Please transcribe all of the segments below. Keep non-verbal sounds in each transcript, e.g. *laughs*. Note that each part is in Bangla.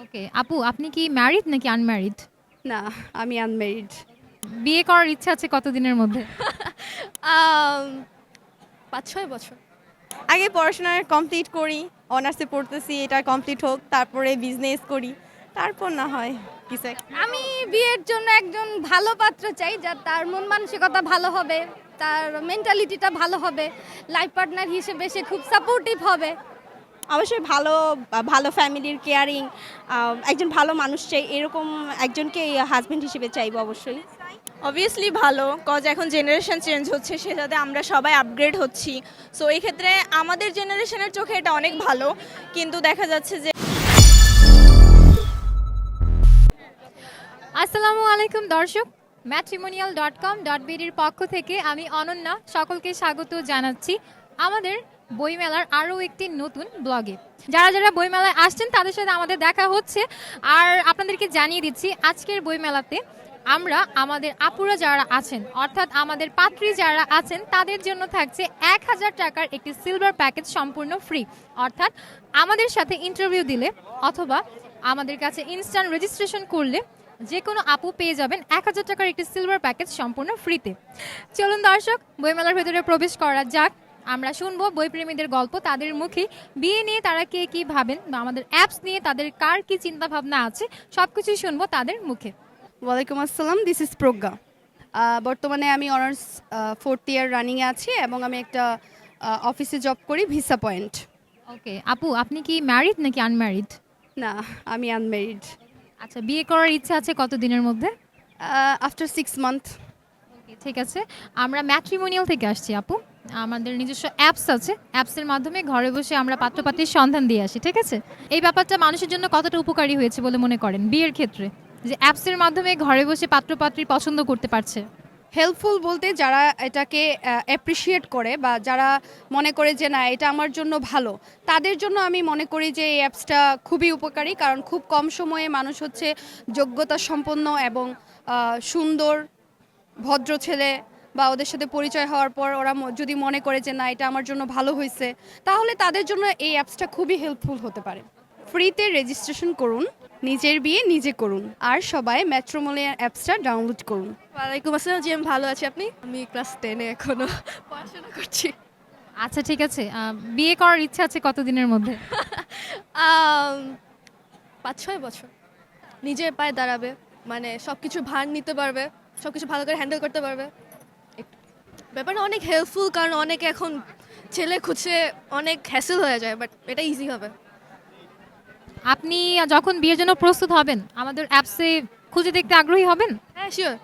ওকে আপু আপনি কি ম্যারিড নাকি আনম্যারিড না আমি আনমেরিড বিয়ে করার ইচ্ছা আছে কতদিনের মধ্যে? *laughs* পাঁচ ছয় বছর। আগে পড়াশোনা কমপ্লিট করি অনার্সে পড়তেছি এটা কমপ্লিট হোক তারপরে বিজনেস করি তারপর না হয় কিছু আমি বিয়ের জন্য একজন ভালো পাত্র চাই যার তার মন মানসিকতা ভালো হবে তার মেন্টালিটিটা ভালো হবে লাইফ পার্টনার হিসেবে সে খুব সাপোর্টিভ হবে। অবশ্যই ভালো ভালো ফ্যামিলির কেয়ারিং একজন ভালো মানুষ চাই এরকম একজনকে হাজবেন্ড হিসেবে চাইব অবশ্যই। অবভিয়াসলি ভালো কজ এখন জেনারেশন চেঞ্জ হচ্ছে সেটাতে আমরা সবাই আপগ্রেড হচ্ছি। সো এই ক্ষেত্রে আমাদের জেনারেশনের চোখে এটা অনেক ভালো কিন্তু দেখা যাচ্ছে যে আসসালামু আলাইকুম দর্শক ম্যাট্রিমোনিয়াল ডট কম ডট বিডির পক্ষ থেকে আমি অনন্যা সকলকে স্বাগত জানাচ্ছি। আমাদের বইমেলার আরও একটি নতুন ব্লগে। যারা যারা বইমেলায় আসছেন, তাদের সাথে আমাদের দেখা হচ্ছে। আর আপনাদেরকে জানিয়ে দিচ্ছি, আজকের বইমেলাতে আমরা আমাদের আপুরা যারা আছেন, অর্থাৎ আমাদের পাত্রী যারা আছেন, তাদের জন্য থাকছে এক হাজার টাকার একটি সিলভার প্যাকেজ সম্পূর্ণ ফ্রি অর্থাৎ আমাদের সাথে ইন্টারভিউ দিলে অথবা আমাদের কাছে ইনস্ট্যান্ট রেজিস্ট্রেশন করলে যে কোনো আপু পেয়ে যাবেন এক হাজার টাকার একটি সিলভার প্যাকেজ সম্পূর্ণ ফ্রিতে চলুন দর্শক, বইমেলার ভেতরে প্রবেশ করা যাক। আমরা শুনব বইপ্রেমীদের গল্প তাদের মুখে। বিয়ে নিয়ে তারা কে কি ভাবেন? বা আমাদের অ্যাপস নিয়ে তাদের কার কি চিন্তা ভাবনা আছে? সবকিছুই শুনব তাদের মুখে। ওয়ালাইকুম আসসালাম দিস ইজ প্রজ্ঞা। বর্তমানে আমি অনার্স ফোর্থ ইয়ার রানিংয়ে আছি এবং আমি একটা অফিসে জব করি ভিসা পয়েন্ট ওকে আপু আপনি কি ম্যারিড নাকি আনম্যারিড না আমি আনমেরিড আচ্ছা বিয়ে করার ইচ্ছা আছে কত দিনের মধ্যে আফটার সিক্স মান্থ ওকে, ঠিক আছে। আমরা ম্যাট্রিমোনিয়াল থেকে আসছি আপু। আমাদের নিজস্ব অ্যাপস আছে। অ্যাপসের মাধ্যমে ঘরে বসে আমরা পাত্রপাত্রীর সন্ধান দিয়ে আসি, ঠিক আছে? এই ব্যাপারটা মানুষের জন্য কতটা উপকারী হয়েছে বলে মনে করেন বিয়ের ক্ষেত্রে? যে অ্যাপসের মাধ্যমে ঘরে বসে পাত্রপাত্রী পছন্দ করতে পারছে। হেল্পফুল বলতে যারা এটাকে অ্যাপ্রিসিয়েট করে বা যারা মনে করে যে না, এটা আমার জন্য ভালো, তাদের জন্য আমি মনে করি যে এই অ্যাপসটা খুবই উপকারী, কারণ খুব কম সময়ে মানুষ হচ্ছে যোগ্যতা সম্পন্ন এবং সুন্দর, ভদ্র ছেলে বা ওদের সাথে পরিচয় হওয়ার পর ওরা যদি মনে করে যে না এটা আমার জন্য ভালো হয়েছে তাহলে তাদের জন্য এই অ্যাপসটা খুবই হেল্পফুল হতে পারে। ফ্রিতে রেজিস্ট্রেশন করুন নিজের বিয়ে নিজে করুন আর সবাই ম্যাট্রোমোলিয়ার অ্যাপসটা ডাউনলোড করুন। ওয়ালাইকুম আসসালাম জি আমি ভালো আছি। আপনি? আমি ক্লাস টেনে এখনও *laughs* পড়াশোনা করছি। আচ্ছা ঠিক আছে। বিয়ে করার ইচ্ছা আছে কতদিনের মধ্যে? *laughs* পাঁচ ছয় বছর। নিজের পায়ে দাঁড়াবে মানে সব কিছু ভার নিতে পারবে সব কিছু ভালো করে হ্যান্ডেল করতে পারবে। ব্যাপারটা অনেক হেল্পফুল কারণ অনেকে এখন ছেলে খুঁজছে অনেক হ্যাসেল হয়ে যায় বাট এটা ইজি হবে। আপনি যখন বিয়ের জন্য প্রস্তুত হবেন আমাদের অ্যাপসে খুঁজে দেখতে আগ্রহী হবেন? হ্যাঁ শিওর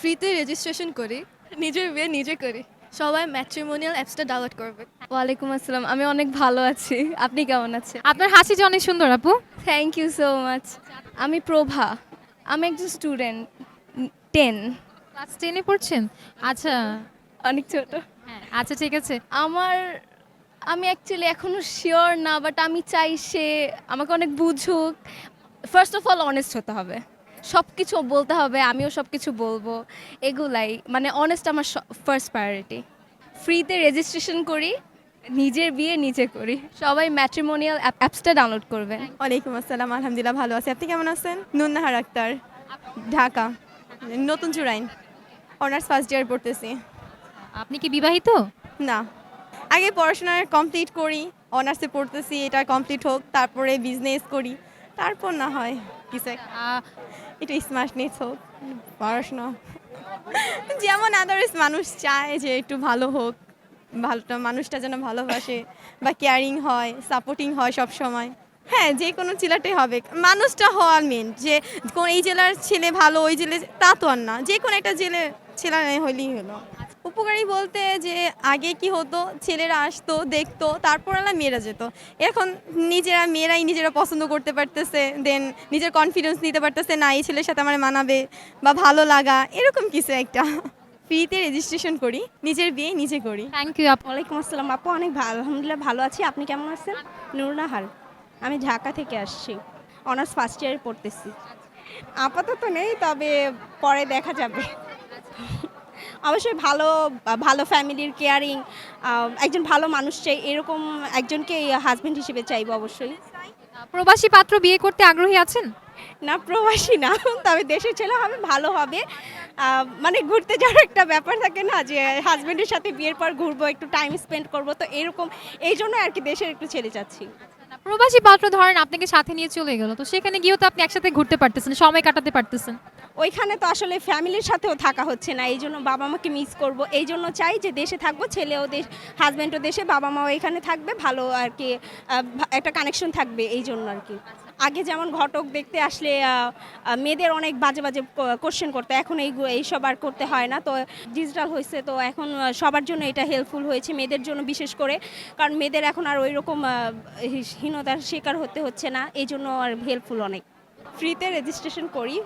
ফ্রিতে রেজিস্ট্রেশন করি নিজের বিয়ে নিজে করি। সবাই ম্যাট্রিমোনিয়াল অ্যাপসটা ডাউনলোড করবে। ওয়ালাইকুম আসসালাম আমি অনেক ভালো আছি। আপনি কেমন আছেন? আপনার হাসি যে অনেক সুন্দর আপু। থ্যাংক ইউ সো মাচ আমি প্রভা আমি একজন স্টুডেন্ট টেন ক্লাস টেনে পড়ছেন? আচ্ছা। অনেক ছোট। হ্যাঁ আচ্ছা ঠিক আছে। আমার আমি অ্যাকচুয়ালি এখনও শিওর না বাট আমি চাই সে আমাকে অনেক বুঝুক। ফার্স্ট অফ অল অনেস্ট হতে হবে। সব কিছু বলতে হবে আমিও সব কিছু বলব। এগুলাই মানে অনেস্ট আমার ফার্স্ট প্রায়োরিটি ফ্রিতে রেজিস্ট্রেশন করি নিজের বিয়ে নিজে করি। সবাই ম্যাট্রিমোনিয়াল অ্যাপসটা ডাউনলোড করবে ওয়ালাইকুম আসসালাম আলহামদুলিল্লাহ ভালো আছি। আপনি কেমন আছেন? নুন্নাহার আক্তার ঢাকা। নতুন চুরাইন অনার্স ফার্স্ট ইয়ার পড়তেছি। আপনি কি বিবাহিত? না। আগে পড়াশোনা কমপ্লিট করি অনার্সে পড়তেছি এটা কমপ্লিট হোক তারপরে বিজনেস করি তারপর না হয় কিছু। আহ, একটু স্মার্টনেস হোক পড়াশোনা। যেমন আদার্স মানুষ চায় যে একটু ভালো হোক ভালোটা মানুষটা যেন ভালোবাসে বা কেয়ারিং হয় সাপোর্টিং হয় সব সময়। হ্যাঁ যে কোনো জেলাটাই হবে। মানুষটা হওয়ার মেন যে কোন এই জেলার ছেলে ভালো ওই জেলে তা তো আর না। যে কোনো একটা জেলে ছেলে হলেই হলো। উপকারী বলতে যে আগে কি হতো? ছেলেরা আসতো দেখতো তারপর এলা মেয়েরা যেত। এখন নিজেরা মেয়েরাই নিজেরা পছন্দ করতে পারতেছে দেন নিজের কনফিডেন্স নিতে পারতেছে না এই ছেলের সাথে আমার মানাবে বা ভালো লাগা এরকম কিছু একটা। ফ্রিতে রেজিস্ট্রেশন করি নিজের বিয়ে নিজে করি। থ্যাংক ইউ আপু। ওয়ালাইকুম আসসালাম আপু অনেক ভালো আলহামদুলিল্লাহ ভালো আছি। আপনি কেমন আছেন? নুরনাহার আমি ঢাকা থেকে আসছি। অনার্স ফার্স্ট ইয়ারে পড়তেছি। আপাতত নেই তবে পরে দেখা যাবে। অবশ্যই ভালো ভালো ফ্যামিলির কেয়ারিং একজন ভালো মানুষ চাই এরকম একজনকে হাজবেন্ড হিসেবে চাইব অবশ্যই। প্রবাসী পাত্র বিয়ে করতে আগ্রহী আছেন? না প্রবাসী না তবে দেশের ছেলে হবে ভালো হবে। মানে ঘুরতে যাওয়ার একটা ব্যাপার থাকে না যে হাজব্যান্ডের সাথে বিয়ের পর ঘুরবো একটু টাইম স্পেন্ড করব তো এরকম এই জন্য আর কি দেশের একটু ছেলে চাচ্ছি। প্রবাসী পাত্র ধরেন আপনাকে সাথে নিয়ে চলে গেল, তো সেখানে গিয়েও তো আপনি একসাথে ঘুরতে পারতেছেন, সময় কাটাতে পারতেছেন। ওইখানে তো আসলে ফ্যামিলির সাথেও থাকা হচ্ছে না, এই জন্য বাবা মাকে মিস করব। এই জন্য চাই যে দেশে থাকব, ছেলেও দেশ হাজব্যান্ডও দেশে, বাবা মাও এখানে থাকবে, ভালো আর কি একটা কানেকশন থাকবে, এই জন্য আর কি। আগে যেমন ঘটক দেখতে আসলে মেয়েদের অনেক বাজে বাজে কোশ্চেন করতে, এখন এই এইসব আর করতে হয় না। তো ডিজিটাল হয়েছে তো এখন সবার জন্য এটা হেল্পফুল হয়েছে মেয়েদের জন্য বিশেষ করে। কারণ মেয়েদের এখন আর ওই রকম হীনতার শিকার হতে হচ্ছে না, এই জন্য আর হেল্পফুল অনেক। ফ্রিতে রেজিস্ট্রেশন করি,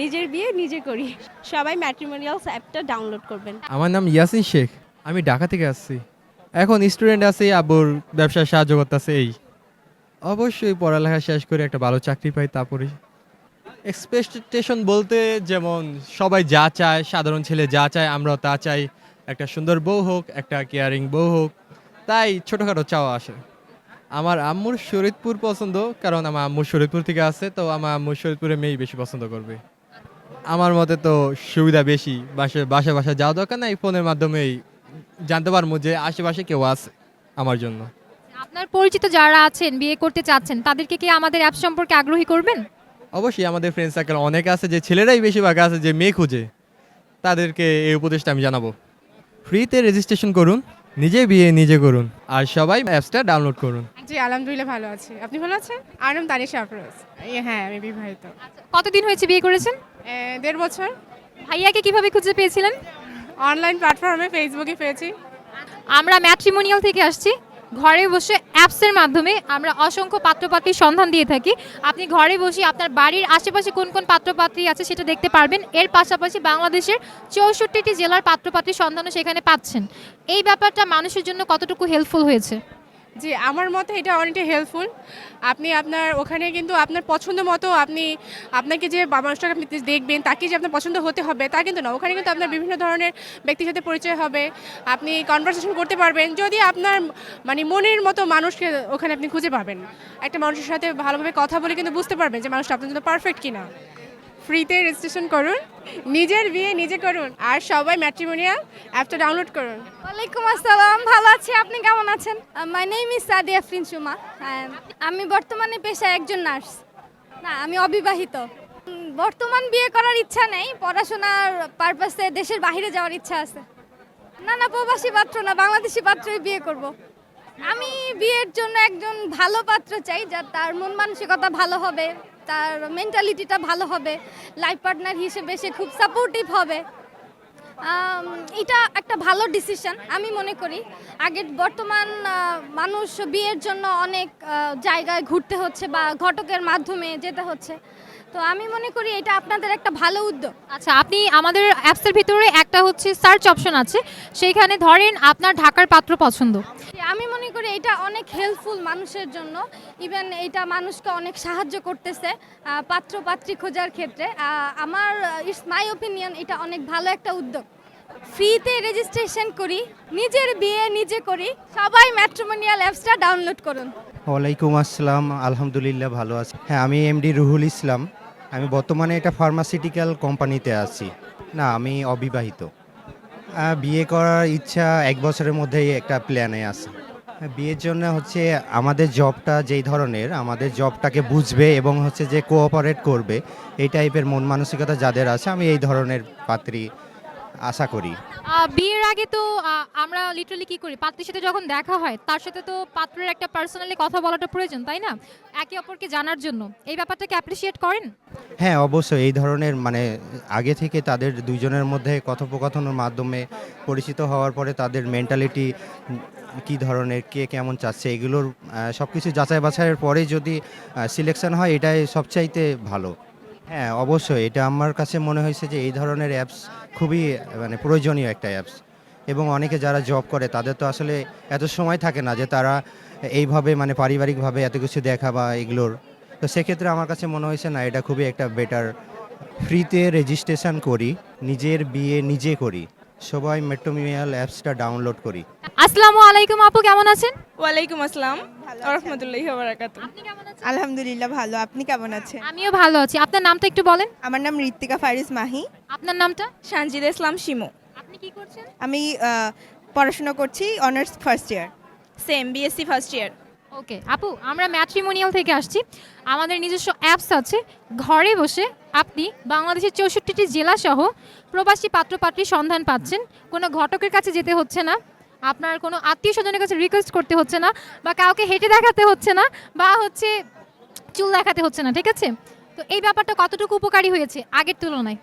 নিজের বিয়ে নিজে করি। সবাই ম্যাট্রিমোনিয়ালস অ্যাপটা ডাউনলোড করবেন। আমার নাম ইয়াসিন শেখ, আমি ঢাকা থেকে আসছি। এখন স্টুডেন্ট আছি, আব্বুর ব্যবসায় সাহায্য করতেছে, এই। অবশ্যই পড়ালেখা শেষ করে একটা ভালো চাকরি পাই, তারপরে এক্সপেকটেশন বলতে যেমন সবাই যা চায়, সাধারণ ছেলে যা চায়, আমরাও তা চাই। একটা সুন্দর বউ হোক, একটা কেয়ারিং বউ হোক, তাই ছোটোখাটো চাওয়া আসে। আমার আম্মুর শরীদপুর পছন্দ, কারণ আমার আম্মুর শরীদপুর থেকে আসে তো আমার আম্মুর শরীদপুরে মেয়েই বেশি পছন্দ করবে। আমার মতে তো সুবিধা বেশি, বাসে, বাসা বাসা যাওয়া দরকার নাই, ফোনের মাধ্যমেই জানতে পারব যে আশেপাশে কেউ আছে আমার জন্য। আপনার পরিচিত যারা আছেন বিয়ে করতে চাচ্ছেন তাদেরকে কি আমাদের অ্যাপ সম্পর্কে আগ্রহী করবেন? অবশ্যই আমাদের ফ্রেন্ড সার্কেল অনেক আছে যে ছেলেরাই বেশিরভাগ আছে যে মেয়ে খুঁজে তাদেরকে এই উপদেশটা আমি জানাব। ফ্রিতে রেজিস্ট্রেশন করুন নিজে বিয়ে নিজে করুন আর সবাই অ্যাপসটা ডাউনলোড করুন। জি আলহামদুলিল্লাহ ভালো আছি। আপনি ভালো আছেন? আমার নাম তানিশা আফরোজ। হ্যাঁ আমি বিবাহিত। কতদিন হয়েছে বিয়ে করেছেন? দেড় বছর। ভাইয়াকে কীভাবে খুঁজে পেয়েছিলেন? অনলাইন প্ল্যাটফর্মে ফেসবুকে পেয়েছি। আমরা ম্যাট্রিমোনিয়াল থেকে আসছি। ঘরে বসে অ্যাপসের মাধ্যমে আমরা অসংখ্য পাত্রপাত্রীর সন্ধান দিয়ে থাকি। আপনি ঘরে বসে আপনার বাড়ির আশেপাশে কোন কোন পাত্রপাত্রী আছে সেটা দেখতে পারবেন। এর পাশাপাশি বাংলাদেশের চৌষট্টিটি জেলার পাত্রপাত্রীর সন্ধানও সেখানে পাচ্ছেন। এই ব্যাপারটা মানুষের জন্য কতটুকু হেল্পফুল হয়েছে? জি, আমার মতে এটা অনেকটা হেল্পফুল আপনি আপনার ওখানে কিন্তু আপনার পছন্দ মতো আপনি আপনাকে যে মানুষটাকে আপনি দেখবেন, তাকে যে আপনার পছন্দ হতে হবে, তা কিন্তু না। ওখানে কিন্তু আপনার বিভিন্ন ধরনের ব্যক্তির সাথে পরিচয় হবে। আপনি কনভারসেশন করতে পারবেন। যদি আপনার মানে মনের মতো মানুষকে ওখানে আপনি খুঁজে পাবেন। একটা মানুষের সাথে ভালোভাবে কথা বলে কিন্তু বুঝতে পারবেন যে মানুষটা আপনার জন্য পারফেক্ট কিনা। ফ্রিতে রেজিস্ট্রেশন করুন, নিজের বিয়ে নিজে করুন, আর সবাই ম্যাট্রিমোনিয়াল অ্যাপটা ডাউনলোড করুন। ওয়ালাইকুম আসসালাম, ভালো আছি, আপনি কেমন আছেন? My name is Sadia Afrin Suma আমি বর্তমানে পেশায় একজন নার্স। না, আমি অবিবাহিত। বর্তমান বিয়ে করার ইচ্ছা নেই, পড়াশোনার পারপাসে দেশের বাইরে যাওয়ার ইচ্ছা আছে। না না প্রবাসী পাত্র না, বাংলাদেশি পাত্রই বিয়ে করব। আমি বিয়ের জন্য একজন ভালো পাত্র চাই যার তার মন মানসিকতা ভালো হবে। তার মেন্টালিটিটা ভালো হবে লাইফ পার্টনার হিসেবে সে খুব সাপোর্টিভ হবে। এটা একটা ভালো ডিসিশন আমি মনে করি। আগের বর্তমান মানুষ বিয়ের জন্য অনেক জায়গায় ঘুরতে হচ্ছে বা ঘটকের মাধ্যমে যেতে হচ্ছে। তো আমি মনে করি এটা আপনাদের একটা ভালো উদ্যোগ। আচ্ছা আপনি আমাদের অ্যাপসের ভিতরে একটা হচ্ছে সার্চ অপশন আছে। সেইখানে ধরেন আপনার ঢাকার পাত্র পছন্দ। আমি মনে করি এটা অনেক হেল্পফুল মানুষের জন্য। ইভেন এটা মানুষকে অনেক সাহায্য করতেছে পাত্র পাত্রী খোঁজার ক্ষেত্রে। আমার ইটস মাই ওপিনিয়ন এটা অনেক ভালো একটা উদ্যোগ। ফ্রিতে রেজিস্ট্রেশন করি নিজের বিয়ে নিজে করি সবাই ম্যাট্রিমোনিয়াল অ্যাপসটা ডাউনলোড করুন। ওয়ালাইকুম আসসালাম আলহামদুলিল্লাহ ভালো আছি। হ্যাঁ আমি এমডি রুহুল ইসলাম আমি বর্তমানে এটা ফার্মাসিউটিক্যাল কোম্পানিতে আছি। না, আমি অবিবাহিত। বিয়ে করার ইচ্ছা এক বছরের মধ্যেই একটা প্ল্যানে আছে। বিয়ের জন্য হচ্ছে আমাদের জবটা যেই ধরনের, আমাদের জবটাকে বুঝবে এবং হচ্ছে যে কোঅপারেট করবে, এই টাইপের মন মানসিকতা যাদের আছে, আমি এই ধরনের পাত্রী আশা করি। বিয়ের আগে তো আমরা লিটারালি কি করি? পাত্রের সাথে যখন দেখা হয় তার সাথে তো পাত্রের একটা পার্সোনালি কথা বলাটা প্রয়োজন তাই না? একে অপরকে জানার জন্য। এই ব্যাপারটাকে অ্যাপ্রিসিয়েট করেন? হ্যাঁ অবশ্যই। এই ধরনের মানে আগে থেকে তাদের দুইজনের মধ্যে কথোপকথনের মাধ্যমে পরিচিত হওয়ার পরে তাদের মেন্টালিটি কি ধরনের কে কেমন চাচ্ছে এগুলোর সব কিছু যাচাই বাছাইয়ের পরে যদি সিলেকশন হয় এটাই সবচাইতে ভালো। হ্যাঁ অবশ্যই। এটা আমার কাছে মনে হয়েছে যে এই ধরনের অ্যাপস খুবই মানে প্রয়োজনীয় একটা অ্যাপস এবং অনেকে যারা জব করে, তাদের তো আসলে এত সময় থাকে না যে তারা এইভাবে মানে পারিবারিকভাবে এত কিছু দেখা বা এগুলোর। তো সেক্ষেত্রে আমার কাছে মনে হয়েছে, না, এটা খুবই একটা বেটার ফ্রিতে রেজিস্ট্রেশন করি, নিজের বিয়ে নিজে করি। সবাই মেট্রোমিয়াল অ্যাপসটা ডাউনলোড করি। আসসালামু আলাইকুম আপু কেমন আছেন? ওয়ালাইকুম আসসালাম। রহমতুল্লাহি বারাকাতু আপনি কেমন আছেন? আলহামদুলিল্লাহ ভালো। আপনি কেমন আছেন? আমিও ভালো আছি। আপনার নামটা একটু বলেন। আমার নাম ঋত্বিকা ফারিস মাহি। আপনার নামটা? সানজিদা ইসলাম শিমু। আপনি কি করছেন? আমি আহ, পড়াশোনা করছি honours first year. Same BSc first year. Okay, আপু, আমরা ম্যাট্রিমোনিয়াল থেকে আসছি। আমাদের নিজস্ব অ্যাপস আছে। ঘরে বসে আপনি বাংলাদেশের চৌষট্টিটি জেলা সহ প্রবাসী পাত্রপাত্রীর সন্ধান পাচ্ছেন। কোনো ঘটকের কাছে যেতে হচ্ছে না। আপনার কোনো আত্মীয় স্বজনের কাছে রিকোয়েস্ট করতে হচ্ছে না বা কাউকে হেঁটে দেখাতে হচ্ছে না বা হচ্ছে চুল দেখাতে হচ্ছে না, ঠিক আছে? তো এই ব্যাপারটা কতটুকু উপকারী হয়েছে আগের তুলনায়?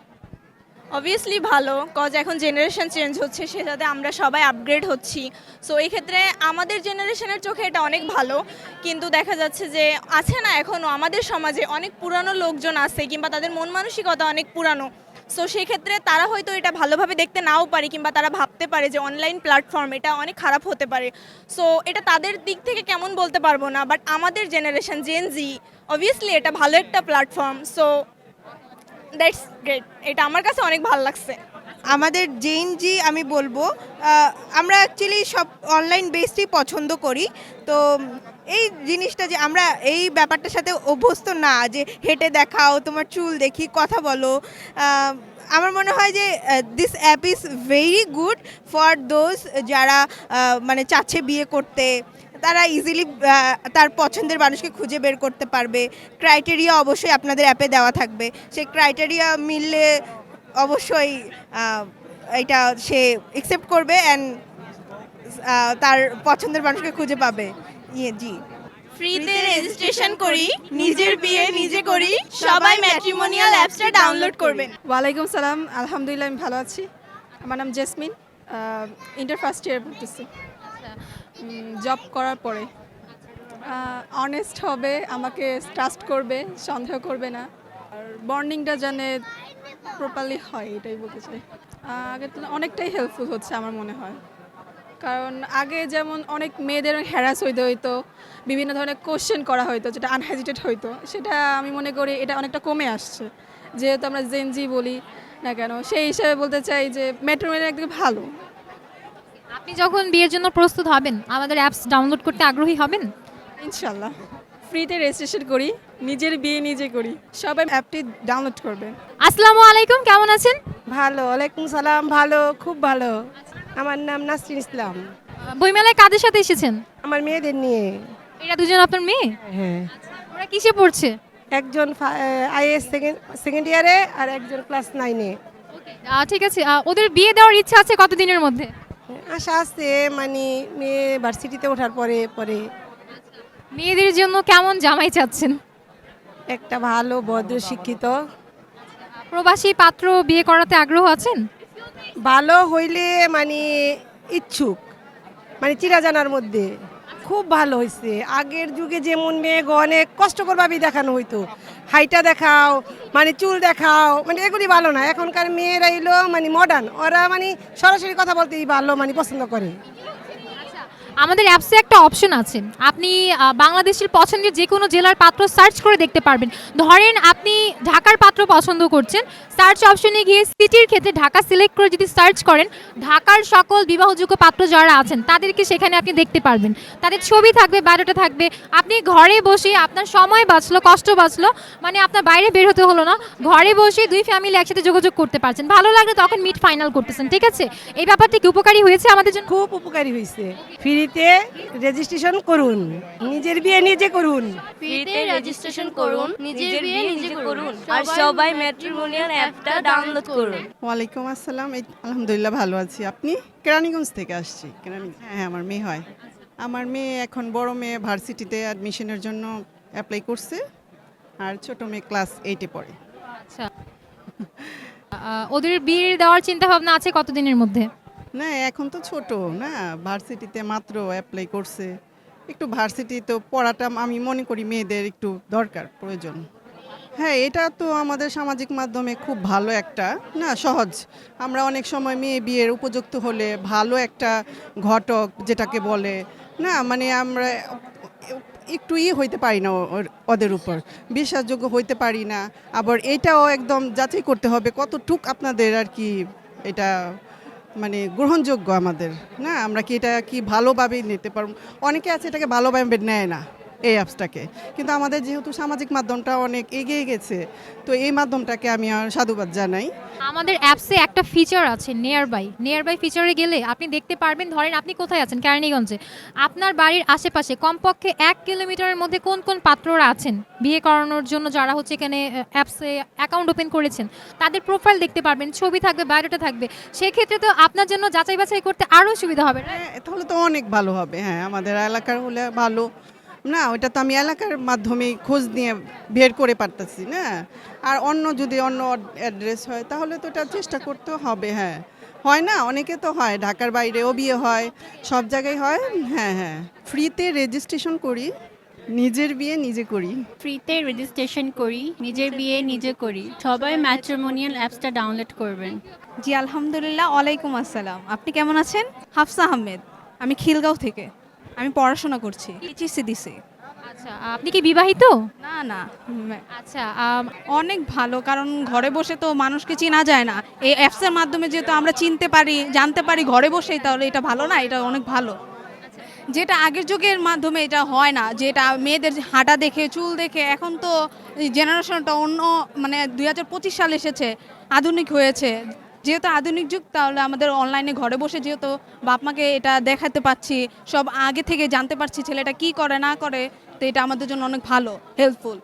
অবভিয়াসলি ভালো কজ এখন জেনারেশন চেঞ্জ হচ্ছে, সে সেটাতে আমরা সবাই আপগ্রেড হচ্ছি। সো এই ক্ষেত্রে আমাদের জেনারেশনের চোখে এটা অনেক ভালো, কিন্তু দেখা যাচ্ছে যে আছে না এখনও আমাদের সমাজে অনেক পুরানো লোকজন আছে, কিংবা তাদের মন মানসিকতা অনেক পুরানো। সো সেক্ষেত্রে তারা হয়তো এটা ভালোভাবে দেখতে নাও পারে, কিংবা তারা ভাবতে পারে যে অনলাইন প্ল্যাটফর্ম এটা অনেক খারাপ হতে পারে। সো এটা তাদের দিক থেকে কেমন বলতে পারব না বাট আমাদের জেনারেশন জেন জি অবভিয়াসলি এটা ভালো একটা প্ল্যাটফর্ম সো দ্যাটস গ্রেট এটা আমার কাছে অনেক ভালো লাগছে। আমাদের জেন জি আমি বলব আমরা অ্যাকচুয়ালি সব অনলাইন বেসডই পছন্দ করি। তো এই জিনিসটা যে আমরা এই ব্যাপারটার সাথে অভ্যস্ত না, যে হেঁটে দেখাও, তোমার চুল দেখি, কথা বলো আমার মনে হয় যে this app is very good for those যারা মানে চাচ্ছে বিয়ে করতে। তারা ইজিলি তার পছন্দের মানুষকে খুঁজে বের করতে পারবে। ক্রাইটেরিয়া অবশ্যই আপনাদের অ্যাপে দেওয়া থাকবে। সেই ক্রাইটেরিয়া মিললে অবশ্যই এটা সে একসেপ্ট করবে অ্যান্ড তার পছন্দের মানুষকে খুঁজে পাবে। ইয়ে জি। ফ্রিতে রেজিস্ট্রেশন করি নিজের বিয়ে নিজে করি সবাই ম্যাট্রিমোনিয়াল অ্যাপসটা ডাউনলোড করবেন। ওয়ালাইকুম সালাম আলহামদুলিল্লাহ আমি ভালো আছি। আমার নাম জেসমিন ইন্টার ফার্স্ট ইয়ার পড়তেছি জব করার পরে। অনেস্ট হবে, আমাকে ট্রাস্ট করবে, সন্দেহ করবে না। আর বর্নিংটা জানে প্রপারলি হয়, এটাই বলতে চাই। তুলনায় অনেকটাই হেল্পফুল হচ্ছে আমার মনে হয়। কারণ আগে যেমন অনেক মেয়েদের হ্যারাস হইতে হইতো, বিভিন্ন ধরনের কোশ্চেন করা হইতো, যেটা আনহেজিটেড হইতো, সেটা আমি মনে করি এটা অনেকটা কমে আসছে। যেহেতু আমরা জেনজি বলি না কেন, সেই হিসাবে বলতে চাই যে মেট্রোমেল একদিকে ভালো আপনি যখন বিয়ের জন্য প্রস্তুত হবেন আমাদের অ্যাপস ডাউনলোড করতে আগ্রহী হবেন? ইনশাল্লাহ ফ্রিতে রেজিস্ট্রেশন করি নিজের বিয়ে নিজে করি সবাই অ্যাপটি ডাউনলোড করবেন আসসালামু আলাইকুম কেমন আছেন? ভালো ওয়ালাইকুম সালাম ভালো খুব ভালো। আমার নাম নাসরিন ইসলাম। বইমেলায় কাদের সাথে এসেছেন? আমার মেয়েদের নিয়ে। এরা দুজন আপনার মেয়ে? হ্যাঁ। ওরা কিসে পড়ছে? একজন আইএস সেকেন্ড সেকেন্ড ইয়ারে আর একজন ক্লাস নাইনে ঠিক আছে। ওদের বিয়ে দেওয়ার ইচ্ছা আছে কতদিনের মধ্যে? আশা আছে মানে মেয়ে ভার্সিটিতে ওঠার পরে পরে। মেয়েদের জন্য কেমন জামাই চাচ্ছেন? একটা ভালো ভদ্র শিক্ষিত। প্রবাসী পাত্র বিয়ে করাতে আগ্রহ আছেন? ভালো হইলে মানে ইচ্ছুক মানে চিরা জানার মধ্যে। খুব ভালো হয়েছে আগের যুগে যেমন মেয়ে অনেক কষ্টকরভাবেই দেখানো হইতো। হাইটা দেখাও মানে চুল দেখাও মানে এগুলি ভালো না। এখনকার মেয়েরা এলো মানে মডার্ন ওরা মানে সরাসরি কথা বলতেই ভালো মানে পছন্দ করে। আমাদের অ্যাপসে একটা অপশন আছে। আপনি বাংলাদেশের পছন্দের যে কোনো জেলার পাত্র সার্চ করে দেখতে পারবেন। ধরেন আপনি ঢাকার পাত্র পছন্দ করছেন সার্চ অপশনে গিয়ে সিটির ক্ষেত্রে ঢাকা সিলেক্ট করে যদি সার্চ করেন, ঢাকার সকল বিবাহযোগ্য পাত্র যারা আছেন, তাদেরকে সেখানে আপনি দেখতে পারবেন। তাদের ছবি থাকবে, বায়োডাটা থাকবে। আপনি ঘরে বসে আপনার সময় বাঁচলো, কষ্ট বাঁচলো মানে আপনার বাইরে বের হতে হলো না, ঘরে বসে দুই ফ্যামিলি একসাথে যোগাযোগ করতে পারছেন। ভালো লাগলে তখন মিট ফাইনাল করতেছেন, ঠিক আছে? এই ব্যাপারটি কি উপকারী হয়েছে আমাদের জন্য? খুব উপকারী হয়েছে। ফ্রিতে রেজিস্ট্রেশন করুন। নিজের বিয়ে নিজে করুন। ফ্রিতে রেজিস্ট্রেশন করুন নিজের বিয়ে নিজে করুন। আর সবাই ম্যাট্রিমোনিয়াল অ্যাপটা ডাউনলোড করুন। ওয়ালাইকুম আসসালাম। আলহামদুলিল্লাহ ভালো আছি। আপনি? কেরানীগঞ্জ থেকে আসছি। কেরানী হ্যাঁ আমার মেয়ে হয়। আমার মেয়ে এখন বড় মেয়ে ভার্সিটিতে অ্যাডমিশনের জন্য অ্যাপ্লাই করছে। আর ছোট মেয়ে ক্লাস এইটে পড়ে। আচ্ছা। ওদের বিয়ে দেওয়ার চিন্তা ভাবনা আছে কতদিনের মধ্যে? না, এখন তো ছোট, না? ভার্সিটিতে মাত্র অ্যাপ্লাই করছে। একটু ভার্সিটি তো পড়াটা আমি মনে করি মেয়েদের একটু দরকার, প্রয়োজন। হ্যাঁ এটা তো আমাদের সামাজিক মাধ্যমে খুব ভালো একটা, না, সহজ। আমরা অনেক সময় মেয়ে বিয়ের উপযুক্ত হলে ভালো একটা ঘটক যেটাকে বলে, না মানে আমরা একটু ই হইতে পারি না ওদের উপর। বিশ্বাসযোগ্য হইতে পারি না। আবার এটাও একদম যাচাই করতে হবে কতটুক আপনাদের আর কি এটা মানে গ্রহণযোগ্য আমাদের, না? আমরা কি এটা কি ভালোভাবে নিতে পারব? অনেকে আছে এটাকে ভালোভাবে নেয় না। এই অ্যাপসটাকে। কিন্তু আমাদের যেহেতু সামাজিক মাধ্যমটা অনেক এগিয়ে গেছে তো এই মাধ্যমটাকে আমি আর সাধুবাদ জানাই। আমাদের অ্যাপসে একটা ফিচার আছে নিয়ার বাই নিয়ার বাই ফিচারে গেলে আপনি দেখতে পারবেন ধরেন আপনি কোথায় আছেন কেরানীগঞ্জে। আপনার বাড়ির আশেপাশে কমপক্ষে এক কিলোমিটারের মধ্যে কোন কোন পাত্ররা আছেন? বিয়ে করানোর জন্য যারা হচ্ছে এখানে অ্যাপসে অ্যাকাউন্ট ওপেন করেছেন তাদের প্রোফাইল দেখতে পারবেন ছবি থাকবে বায়োডাটা থাকবে। সেক্ষেত্রে তো আপনার জন্য যাচাই বাছাই করতে আরও সুবিধা হবে? হ্যাঁ তাহলে তো অনেক ভালো হবে। হ্যাঁ আমাদের এলাকার হলে ভালো। না ওটা তো আমি এলাকার মাধ্যমে খোঁজ নিয়ে বের করে পারতেছি না? আর অন্য যদি অন্য অ্যাড্রেস হয় তাহলে তো এটা চেষ্টা করতে হবে হ্যাঁ। হয় না? অনেকে তো হয় ঢাকার বাইরেও বিয়ে হয় সব জায়গায় হয় হ্যাঁ হ্যাঁ। ফ্রিতে রেজিস্ট্রেশন করি নিজের বিয়ে নিজে করি। ফ্রিতে রেজিস্ট্রেশন করি নিজের বিয়ে নিজে করি। সবাই ম্যাট্রিমোনিয়াল অ্যাপসটা ডাউনলোড করবেন। জি আলহামদুলিল্লাহ। ওয়ালাইকুম আসসালাম। আপনি কেমন আছেন? হাফসা আহমেদ। আমি খিলগাঁও থেকে। আমি পড়াশোনা করছি এইচএসসি দিছি আচ্ছা আপনি কি বিবাহিত? না না আচ্ছা অনেক ভালো কারণ ঘরে বসে তো মানুষকে চেনা যায় না। এই অ্যাপসের মাধ্যমে যেহেতু আমরা চিনতে পারি জানতে পারি ঘরে বসেই তাহলে এটা ভালো না এটা অনেক ভালো। যেটা আগের যুগের মাধ্যমে এটা হয় না যেটা মেয়েদের হাঁটা দেখে চুল দেখে এখন তো জেনারেশনটা অন্য মানে দুই হাজার পঁচিশ সাল এসেছে আধুনিক হয়েছে। যেহেতু আধুনিক যুগ, তাহলে আমাদের অনলাইনে ঘরে বসে যেহেতু বাপ মাকে এটা দেখাতে পাচ্ছি, সব আগে থেকে জানতে পারছি ছেলেটা কি করে, না করে, তো এটা আমাদের জন্য অনেক ভালো হেল্পফুল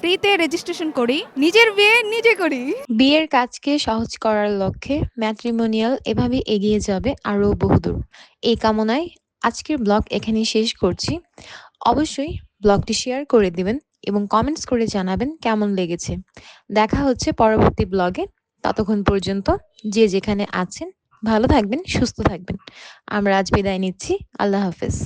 ফ্রিতে রেজিস্ট্রেশন করি, নিজের বিয়ে নিজে করি। বিয়ের কাজকে সহজ করার লক্ষ্যে ম্যাট্রিমোনিয়াল এভাবে এগিয়ে যাবে আরও বহুদূর। এই কামনায় আজকের ব্লগ এখানেই শেষ করছি। অবশ্যই ব্লগটি শেয়ার করে দিবেন এবং কমেন্টস করে জানাবেন কেমন লেগেছে। দেখা হচ্ছে পরবর্তী ব্লগে। ততক্ষণ পর্যন্ত যে যেখানে আছেন, ভালো থাকবেন, সুস্থ থাকবেন। আমরা আজ বিদায় নিচ্ছি। আল্লাহ হাফেজ।